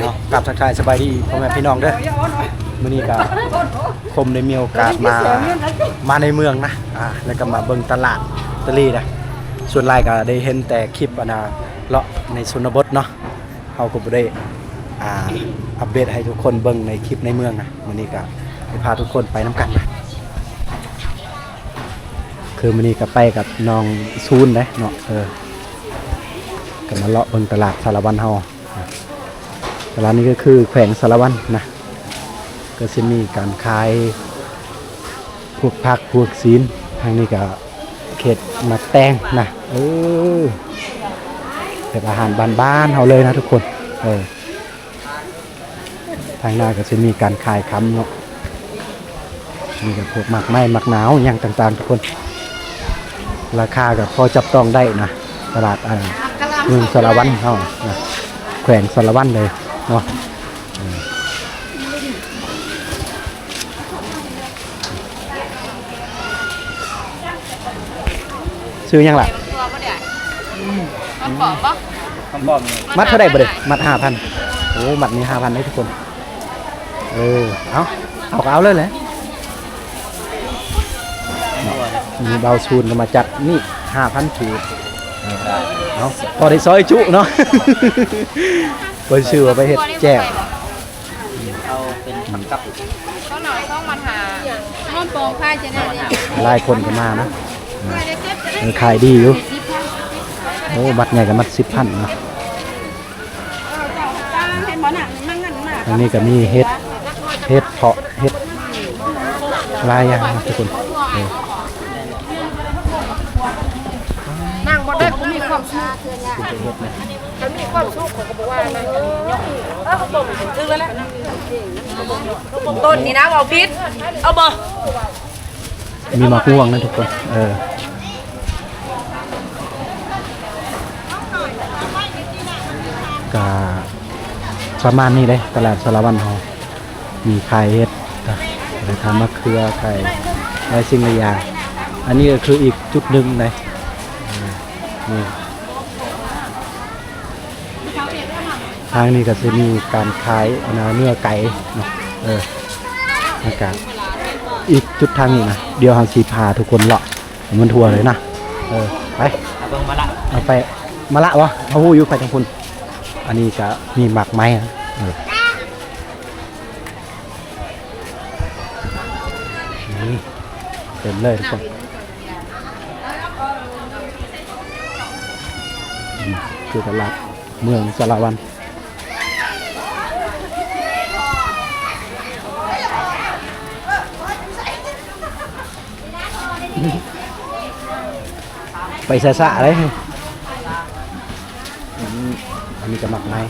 เนาะกลับทักทายสบายดีพ่อแม่พี่น้องเด้อมื้อนี้ก็คมได้มีโอกาสมามาในเมืองนะอ่าแล้วก็มาเบิ่งตลาดตะลีนะส่วนหลายก็ได้เห็นแต่คลิปอันน่ะเลาะในชนบทเนาะเฮาก็บ่ได้อ่าอัปเดตให้ทุกคนเบิ่งในคลิปในเมืองนะมื้อนี้ก็ได้พาทุกคนไปนํกันนะคือมื้อนี้ก็ไปกับน้องซูนนะเนาะเออก็มาเลาะเบิ่งตลาดสารวันเฮา ตลาดนี้ก็คือแขวงสารวันนะก็จะมีการขายพวกผักพวกศีลทางนี้ก็เขตมาแตงนะเออแบบอาหารบ้านๆเขาเลยนะทุกคนเออทางหน้าก็จะมีการขายคำเนาะมีกับพวกหมักไม้หมักหนาวอย่างต่างๆ ทุกคน ราคาก็พอจับต้องได้นะตลาดอ่าเมืองสารวันเขานะแขวงสารวันเลย เนาะซื้อยังล่ะตัวปะเนี่ยมันบอกปะคำบอกนี่มัดเท่าไหร่บ่เด็มัดห้าพันโอ้มัดนี้ห้าพันได้ทุกคน เออ เอาเอาก็เอาเลยแหละมีเบาชูนก็มาจัดนี่ห้าพันชูเออเอาพอได้ซอยจุเนาะ เปิดชื่อว่าไปเฮ็ดแจ้วเอาเป็นผักกับเขาหน่อยเขามาหาน้องปองพายจะได้เนี่ยหลายคนก็มานะเออขายดีอยู่โอ้มัดใหญ่กับมัดสิบพันเนาะเห็นหมอหนังมั่งงันมากอันนี้ก็มีเฮ็ดเฮ็ดเพาะเฮ็ดหลายอย่างนะทุกคนเออนั่งบนได้ผมมีความสุข ฉันมีความสุขของกบอกว่านะเออเขาบอกถึงแล้วแหละต้นนี่นะเอาพิษเอาบ่มีมะม่วงนะทุกคน เออก็ประมาณนี้เลยตลาดสารวันเฮามีไขายเฮ็ดนะไปทำมะเขือไข่หลายสิ่งหลายอย่าง อันนี้ก็คืออีกจุดหนึ่งเลยนี่ ทางนี้ก็จะมีการขายอนะเนื้อไก่เนาะเออนะครับอีกจุดทางนี้นะเดี๋ยวเราสีพาทุกคนเลาะมันทัวร์เลยนะเออไปเอาเบิ่งมาละเอาไปมาละวะเอาหูอยู่ไปทางคุณอันนี้ก็มีหมากไม้นะเออนี่เต็มเลยทุกคนคือตลาดเมืองสารวัน ไปซะซะเลยอืมอันนี้ก็หมักไม้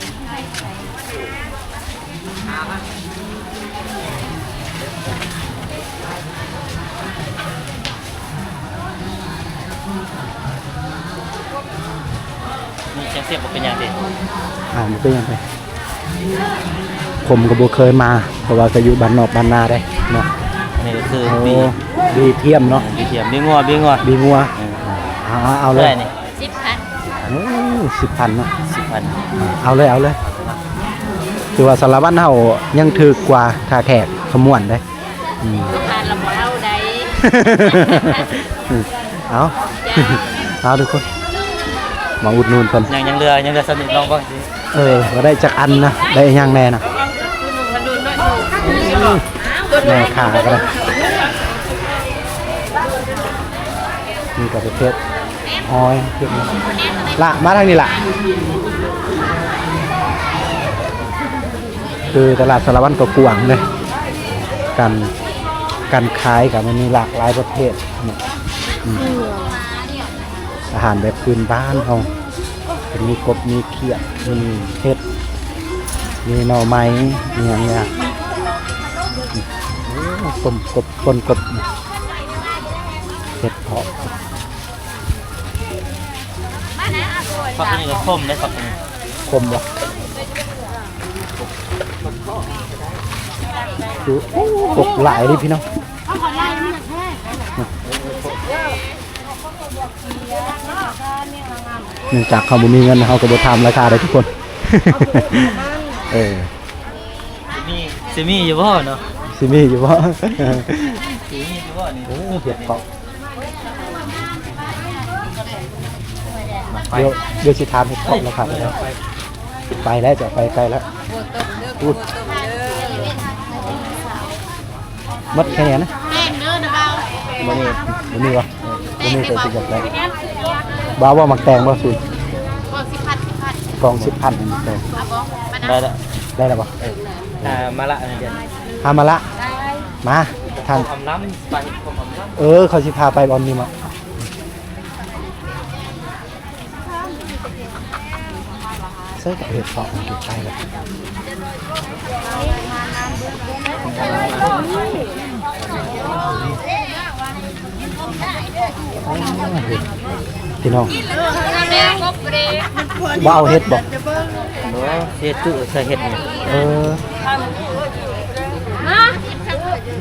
มีเชียงเสียบบ่เป็นอย่างเดียวอ่ามันก็ยังไงผมก็บ่เคยมา เพราะว่าก็อยู่บ้านนอกบ้านนาได้เนาะอันนี้ก็คือโอ้ บีดีเทียมเนาะบีเทียมบีงัวบีงัวดีงัวเออเอาเอาเอาเลเท่ายไหร่นี่สิบพันโอ้สิบพันเนาะสิบพันเอาเลยเอาเลยคือว่าสารวัตรเฮายังถือกว่าค่าแขกขมวนได้อืมทานละหมอเอาได้เอาเอาทุกคนมาอุดหนูนกันยังยังเรือยังเรือสนิทลองเบ้างสิเออก็ได้จากอันนะได้อีกอย่างแน่นะแม่ขาก็ได้ นี่ก็ประเภทออยเก็บมาละมาทางนี้ละคือตลาดสารวัตรก็กวางเลยการการขายกับมันมีหลากหลายประเภทเนี่ยอาหารแบบพื้นบ้านเขาเป็นมีกบมีเขียดมีเห็ดมีหน่อไม้มีอย่างเงี้ยโอ้กบกบปนกบเห็ดเพาะ ฟักนี่ก็คมได้ฟักนี่คมวะดูโอ้กหลายดิพี่น้องเนื่องจากเขาบ่มีเงินเขาก็บ่ทำราคาได้ทุกคน เออสิมีสิมีอยู่บ่เนาะสิมีอยู่บ่สิมีอยู่บ่นี่โอ้เห็ดเกาะ ไป เดี๋ยวเดี๋ยวสิถามเห็ดเกาะแล้วครับไปแล้วจะไปไกลแล้วพูดมัดแค่นี้นะแม่งเด้อนะเบาบ่มีบ่มีวะบ่มีเคยสิอยากได้บ่าวว่ามักแตงบ่สุดบอกสิพัดสิพัดกอง10,000แตงเอาบอกมานะได้แล้วได้แล้วบ่อ่ามาละอันเดียวหามาละมาทางอำล้ำไปผมอำล้เออเขาสิพาไปบอลนี่มา เสื้อกับเห็ดเกาะมันอยู่ใกล้เลยพี่น้องแม่กบเรบ่เอาเห็ดบอกำโอ้เฮ็ดจุใส่เฮ็ดนี่เออมา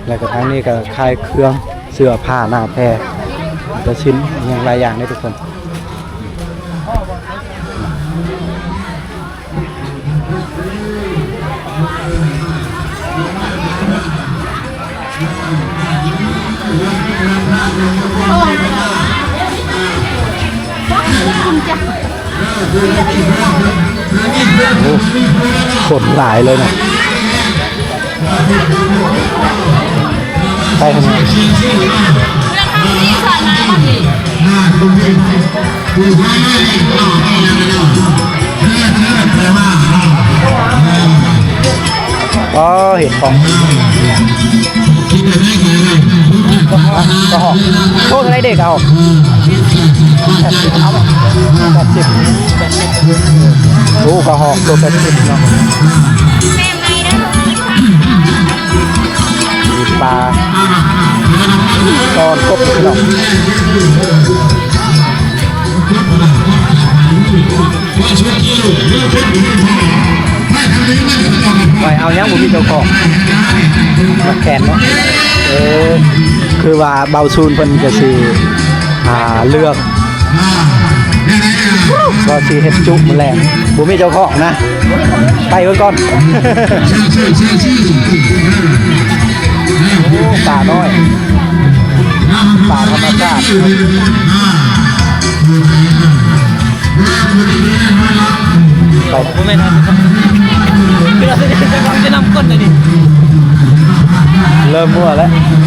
แล้วก็ทางนี้ก็คลายเครื่องเสื้อผ้าหน้าแพรก็ชิ้นอย่างหลายอย่างเลยทุกคน โอ้ขนหลายเลยนะไปทำไมอ๋อเห็นของ ก็หอกพวกอะไรเด็กเอาแปดสิบเอาแปดสิบโอ้กระหอกตัวแปดสิบเนาะแม่ไม่ได้มีปลาตอนกบพี่น้ ไปเอายังผมมีเจ้าของมาแขนเนาะเออคือว่าเบาซูนเพิ่นก็สิอ่าเลือกก็สิเฮ็ดจุแมลงบ่มีเจ้าของนะไปเบิ่งก่อนป่าน้อยป่าธรรมชาติ ไปบ่แม่นครับคื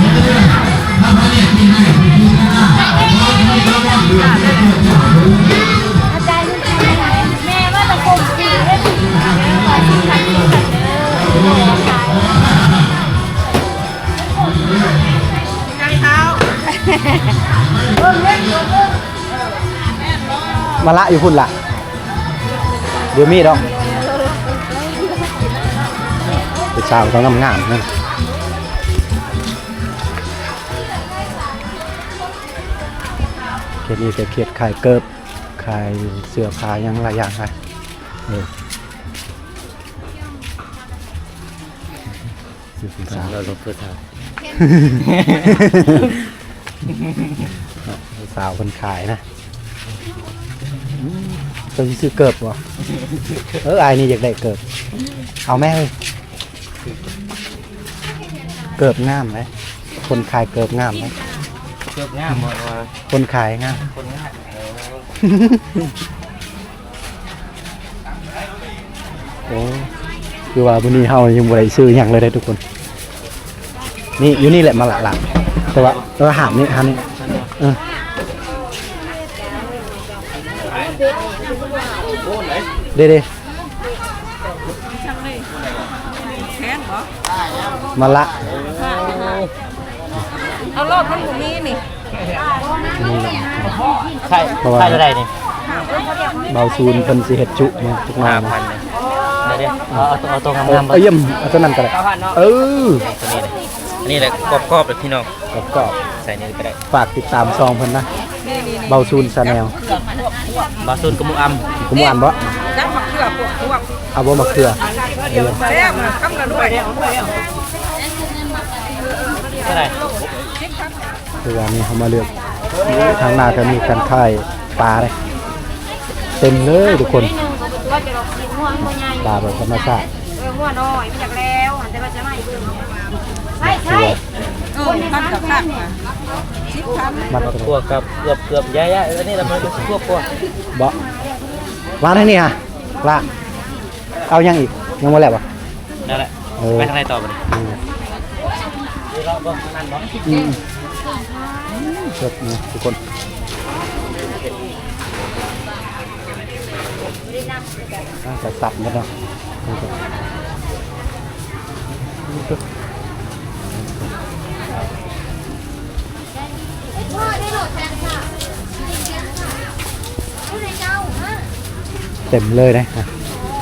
มาละอยู่พุ่นละเดี๋ยวมีดอกไปสาวต้องงามๆนั่นเขตนี้ก็เขตขายเกิบขายเสื้อผ้าหยังหลายอย่างไปเออสิบสามเราลงเพื่อทางสาวคนขายนะอืม ตัวที่ซื้อเกิบวะเออไอ้ายนี่อยากได้เกิบ เอาแม่เลยเกิบงามไหมคนขายเกิบงามไหมเกือบง่ามหมดว่าคนขายงาม คนง่ายเออโอ้คือว่าวันนี้เฮายังบ่ได้ซื้อหยังเลยได้อทุกคน นี่อยู่นี่แหละมาละละแต่ว่าแต่ว่าหามนี่หามนี่เออ เด้เด้มาละ เอารอบมันบ่มีนี่ใช่ใช่เท่าไหร่นี่เบาซูนเพิ่นสิเฮ็ดจุมาทุกหน้าห้านะพันเลยเดี๋ยวๆเอาเอาตัวเอาตัวเอองามๆเอาเยี่ยมเอาตัวนั้นก็ได้เออตัวนี้เลยอันนี้แหละกรอบๆเลยพี่น้องแล้วก็ใส่นี่ก็ได้ฝากติดตามซองเพิ่นนะ เบาซูนชาแนลบาซุนกับหมูอัมผมอ่านบ่จักมะเขือพวกพวกเอาบ่มาเคือเออแซ่บนะคำละด้วยเท่าไหร่คือว่านี่เขามาเลือกทางหน้าก็มีการขายปลาเลยเต็มเลยทุกคนว่าจะรอกินหัวหัวใหญ่ปลาแบบธรรมชาติเอหัวน้อยมันอยากแล้วหันแต่ว่าจะไม่เบิ่งใช่ใช่เออมันกับข้างเนี่ยชิบคัน มัดพวกกับเกือบเกือบย้ายๆอันนี้เราไม่ได้พวกพวกบ่วางให้นี่ฮะละเอายังอีกยังบ่แล้วบ่นั่นแหละเออไปทางไหนต่อไปอืมนี่เราบ้างนั่นบ้างอืมเสร็จนะทุกคนน่าจะสับแล้วเนาะนี่ก็พ่อได้โหลดแทนค่ะผู้ใดเจ้าฮะ เต็มเลยนะ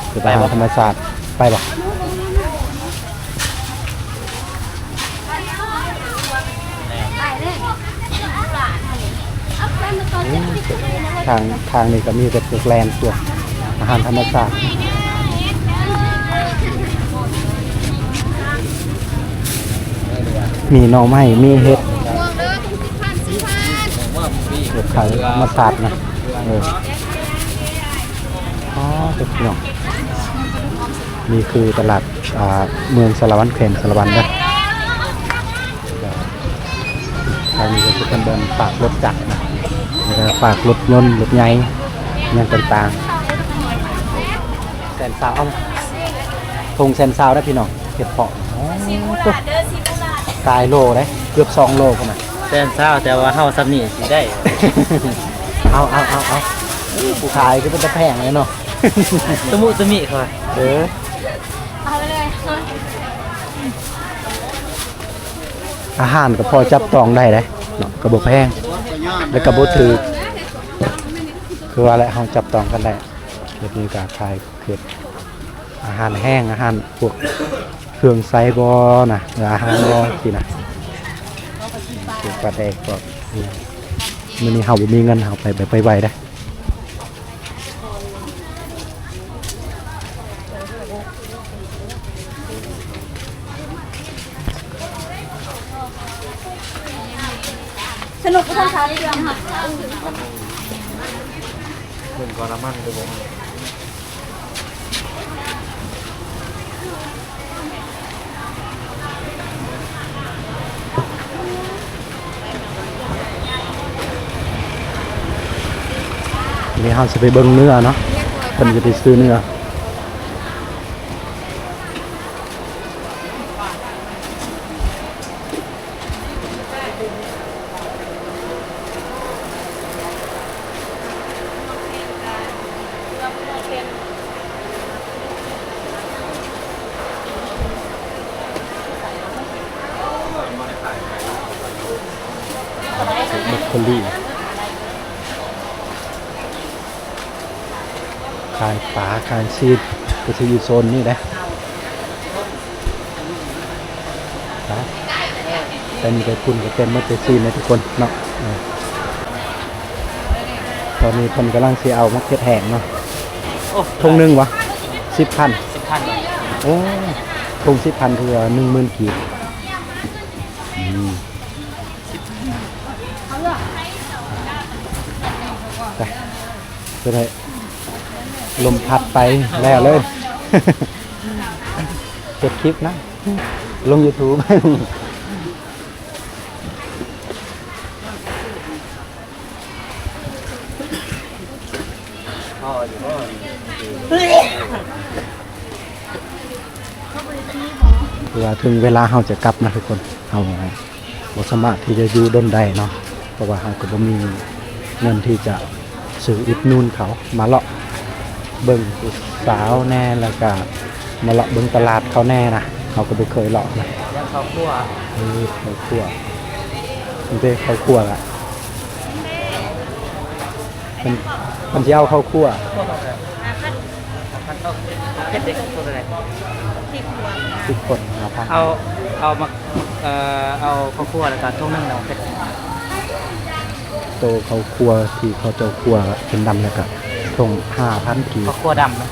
เดี๋ยวไปหาธรรมศาสตร์ไปบ่ไปเลยเอาไปมาตอนเจ็ดสิบเลยนะทางทางนี้ก็มีแต่พวกแลนด์พวอาหารธรรมชาสติมีหน่อไม้มีเห็ดอทุกสิบพันสี่พัน เห็ดขายธรรมาตร์นะเอออ๋อเด็กพี่น้องนี่คือตลาดเมืองสารวันแขวงสารวันนะทางนี้ก็จะเป็นเดินปากรถจักรนะแล้วก็ปากรถยนต์รถใหญ่อยังต่างๆแสนสาวทงแสนสาวได้พี่น้องเห็ดเพาะตายโลได้เกือบสองโลขนาด แซนเศร้าแต่ว่าเฮาซับนี่สิได้ เอาเอาเอาเอาผู้ขายก็เป็นตะแพงเลยเนาะ ตะมุตะมิค่ะเออเอาไปเลยอาหารก็พอจับต้องได้เลยเนาะกระบอกแพงแล้วกระบอกถือคือว่าอะไรเราจับต้องกันได้เดี๋ยวนี้ก็ขายเกิดอาหารแห้งอาหารพวกเครื่องไซบอนะหรืออาหารบอที่นะพวก ปลาแดกพวกนี่มื้อนี้เฮาบ่มีเงินเฮาไปไปไปไวได้ สนุกก็ต้องเช้าได้เดือนค่ะ เพิ่นก็น้ำมันดูบ่ ทีนี้ เฮาสิไปเบิ่งเนื้อเนาะเพิ่นจะไปซื้อเนื้อบรอกโคลีายปลาคายชีสก็จะอยู่โซนนี้นะนะแต่มีแต่คุณก็เป็นมาแต่ซีนนะทุกคนเนาะเออตอนนี้คนกำลังเสียเอามะเขือแห้งเนาะโอ้ทงหนึ่งวะสิบพันสิบพันบาทโอ้ทงสิบพันคือหนึ่งหมื่นกีบอืมไปจะได้ ลมพัดไปแล้วเลยเก็บคลิปนะ ลง YouTube พ่ออยู่บ่เวลาถึงเวลาเราจะกลับนะทุกคนเราบ่สามารถที่จะอยู่ด้นได้เนาะ เพราะว่าเราก็บ่มีเงินที่จะซื้ออุดนูนเขามาเลาะ เบิ่งผู้สาวแน่แล้วก็มาเลาะเบิ่งตลาดเขาแน่นะเราก็บ่เคยเลาะนะยังข้าวคั่วเออเขาคั่วมันเป็นเขาคั่วละมันมันจะเอาเข้าวคั่วพันต้องเฮ็ดเด็กตัวอะไรทุกคนหาพันเอาเอามาเอ่อเอาข้าวคั่วแล้วก็ทุ่งนึงแล้วเฮ็ดโตเขาคั่วที่เขาเจ้าคั่วเป็นดำแล้วก็ ส่งห้าพันกีข้าวคั่วดำนะ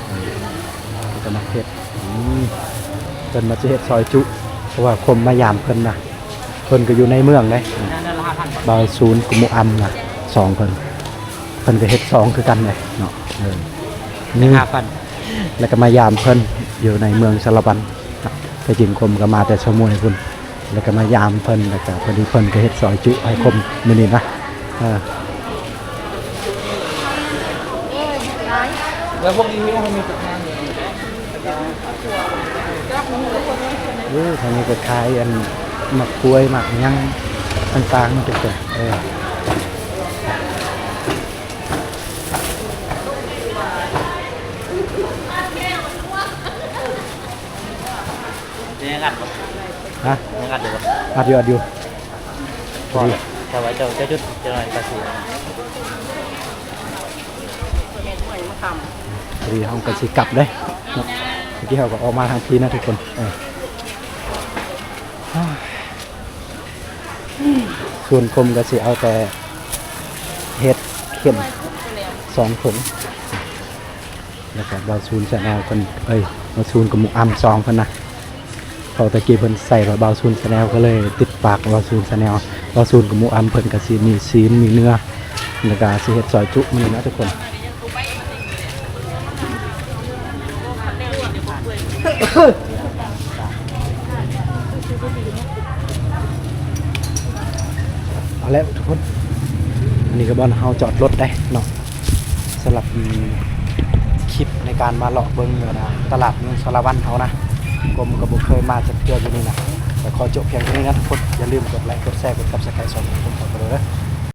จะมาเฮ็ดอืมเพิ่นมาจะเฮ็ดซอยจุ เพราะว่าคมมายามเพิ่นนะเพิ่นก็อยู่ในเมืองเลยนั่นนั่นละห้าพันบาทบาวศูนย์กุมุอัมนะสองเพิ่นเพิ่นก็เฮ็ดสองคือกันเลยเนาะเออนี่ห้าพันแล้วก็มายามเพิ่นอยู่ในเมืองสารบันนะแต่จริงคมก็มาแต่ชะมวยพุ่นแล้วก็มายามเพิ่นแล้วก็พอดีเพิ่นก็เฮ็ดซอยจุให้คมมื้อนี้นะเออ แล้วพวกนี้มันมีตึกงานอยู่เออทางนี้ก็ขายอันหมักกล้วยหมักยังต่างๆนะทุกคนเออยังงัดฮะยังงัดอยู่อัดอยู่อัดอยู่พอดีแต่ว่าเจ้าเจ้าจุดจ้าหน่อยกระสีพอดีห้อ งก็สิกลับเด้เนาะเมื่อกี้เขาก็ออกมาทางพีนะทุกคนส่วนคมก็สิเอาแต่เห็ดเข็มสองถุงแล้วก็บาซูนชาแนลคนเอ้ยบาซูนกับหมูอัมซองเพิ่นนะเขาตะกี้เพิ่นใส่ว่าบาซูนชาแนลก็เลยติดปากบาซูนชาแนลบาซูนกับหมูอัมเพิ่นก็สิมีซีนมีเนื้อแล้วก็สิเฮ็ดซอยจุมีนะทุกคน เอาแล้วทุกคน อันนี้ก็บอลเฮาจอดรถได้เนาะสำหรับคลิปในการมาเลาะเบิ้งเนี่ยนะตลาดเมืองสารวันเขานะกรมกระบุเคยมาจะเจออยู่นี่นะแต่ขอจบเพียงเท่านี้นะทุกคน อย่าลืมกดไลค์กดแชร์กดซับสไครต์สองผมขอตัวเลย